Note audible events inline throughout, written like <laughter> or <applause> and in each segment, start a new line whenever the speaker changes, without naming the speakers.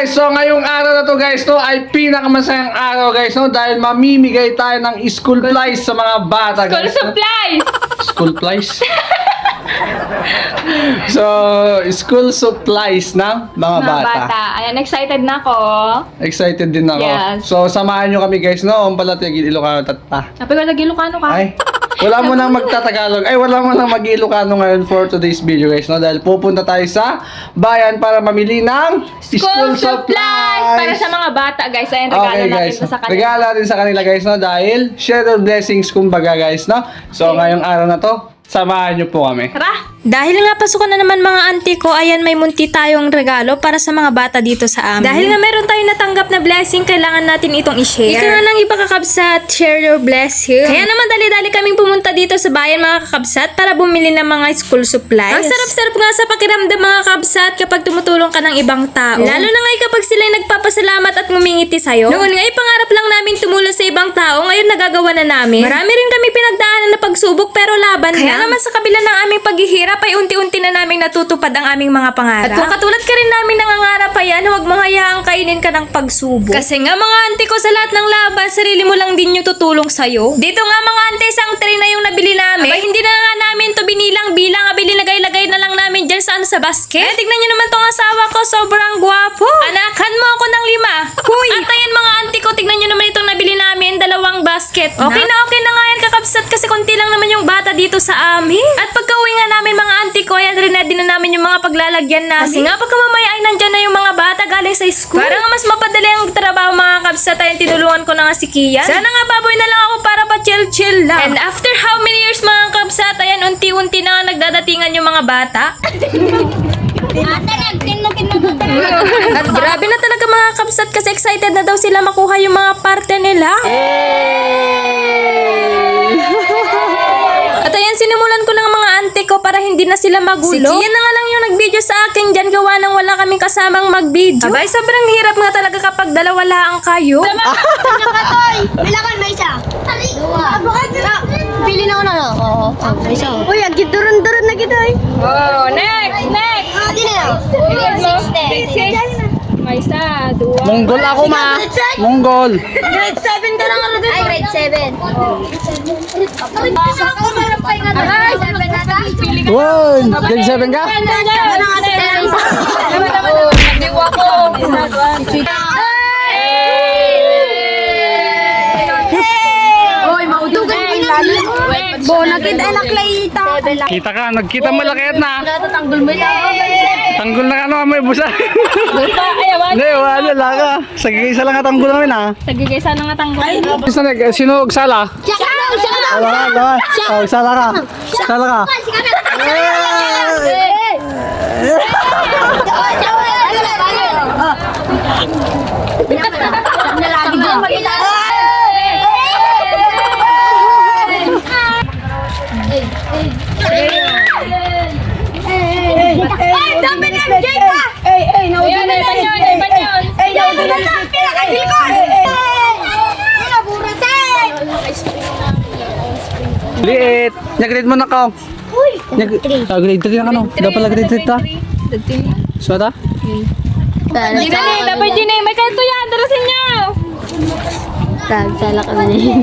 guys, so ngayong araw na to guys, no, ay pinakamasayang araw guys, no, dahil mamimigay tayo ng school supplies sa mga bata
School
guys. no?
supplies!
School supplies? <laughs> so, school supplies ng mga,
Mga
bata.
bata. Ayan, excited na ako.
Excited din ako.
Yes.
So, samahan nyo kami guys, no, ang palatigi Ilocano
lagi Ilocano ka.
Ay, wala mo nang magtatagalog. Ay, wala mo nang mag-Ilocano ngayon for today's video guys, no? Dahil pupunta tayo sa bayan para mamili ng
School supplies! Para sa mga bata, guys. Ayan, regalo
Okay
natin
guys,
ito sa kanila.
regalo natin sa kanila guys, no? Dahil share your blessings kumbaga guys, no? So, ngayong araw na to, samahan nyo po kami.
Tara!
Dahil nga pasukan na naman mga auntie ko, ayan may munti tayong regalo para sa mga bata dito sa amin. Dahil nga meron tayong natanggap na blessing, kailangan natin itong i-share. Ika nga nang iba kakabsat, share your blessing. Kaya naman dali-dali kaming pumunta dito sa bayan mga kakabsat para bumili ng mga school supplies. Ang sarap-sarap nga sa pakiramdam mga kakabsat kapag tumutulong ka ng ibang tao. Lalo na nga kapag nagpapasalamat at ngumingiti sa'yo. Noon nga, pangarap lang namin tumulong sa ibang tao, ngayon nagagawa na namin. Marami rin kami pinagdaanan na pagsubok pero laban Kaya naman sa kabila ng aming paghihirap ay unti-unti na naming natutupad ang aming mga pangarap. At kung katulad ka rin namin nangangarap pa yan, huwag mong hayaang kainin ka ng pagsubok. Kasi nga mga auntie ko sa lahat ng laban, sarili mo lang din yung tutulong sa'yo. Dito nga mga auntie, isang tray na yung nabili namin. Aba, hindi na nga namin to binilang bilang, abili lagay-lagay na lang namin dyan sa ano sa basket. Eh, tignan nyo naman tong asawa ko, sobrang gwapo. Anakan mo ako ng lima. Huy! At ayan mga auntie ko, tignan nyo naman itong nabili namin, dalawang basket. Okay na okay na nga yan kakabsat kasi konti lang naman yung bata dito sa amin. At pagka uwi nga namin mga auntie ko, ayan ready na namin yung mga paglalagyan namin. Kasi nga pagka mamaya ay nandyan na yung mga bata galing sa school. Para nga mas mapadali ang trabaho mga kabsat, ayan tinulungan ko na nga si Kian. Sana nga baboy na lang ako para pa chill-chill lang. And after how many years mga kabsat, ayan unti-unti na nga nagdadatingan yung mga bata. At grabe na talaga mga kabsat kasi excited na daw sila makuha yung mga parte nila. At ayan, sinimulan ko ng mga ante ko para hindi na sila magulo. Si Kian na nga lang yung nag-video sa akin dyan gawa nang wala kaming kasamang mag-video. Abay, sobrang hirap nga talaga kapag dalawa lang kayo.
Bilangan <laughs> may isa. Dua. Sa- Pili na ako na. Oo. Oh, may isa. Uy, agit durun-durun na kita eh.
Oh, next! Next!
Ah, di na lang.
May isa, dua.
Monggol ako ma! Monggol!
Grade 7 ka lang ano Ay, grade 7. Ay,
Wow! Grade 7 ka?
Nagdiwa ko.
Bo, nakita ay naklayita.
Kita ka, nagkita malaki na.
Tatanggol mo lang.
Tanggol na ka ano, may busa. Hindi, wala lang ka. Sa isa lang ka tanggol namin ha.
Nagigaysa na nga tanggol.
Sino, nag- sino sala?
Siya ka daw, siya ka.
Oh, sala ka. Sala ka.
Ay, dami na MJ ka! Ay, ay,
Ayan, ay, panyon, ay, panyon.
Ay, naudun na lang! Pinakagil ko! Pinaburasay!
Liit. Nag-grade mo na ka.
Uy!
Grade 3 na ka no. Dapat grade 3 ta. So ta?
Ni, dapat yun eh. May kanto yan, darasin niyo.
Tagsala kami na yun.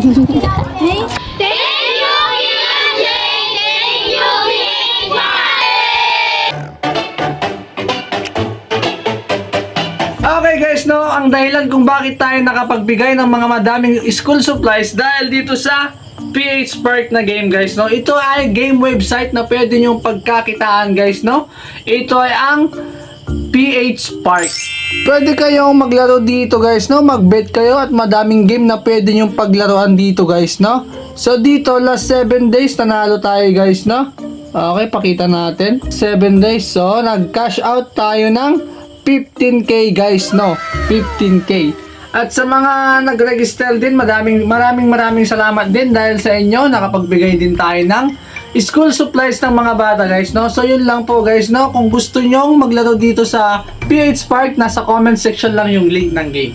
Okay guys, no, ang dahilan kung bakit tayo nakapagbigay ng mga madaming school supplies dahil dito sa PH Spark na game guys, no. Ito ay game website na pwede nyo pagkakitaan guys, no. Ito ay ang PH Spark. Pwede kayong maglaro dito guys, no? Magbet kayo at madaming game na pwede nyo paglaruan dito guys, no? So dito, last 7 days, nanalo tayo guys, no? Okay, pakita natin. 7 days. So, nag-cash out tayo ng 15k guys, no? 15k. At sa mga nag-register din, maraming maraming maraming salamat din dahil sa inyo nakapagbigay din tayo ng school supplies ng mga bata guys, no? So yun lang po guys, no? Kung gusto nyong maglaro dito sa PH Park, nasa comment section lang yung link ng game.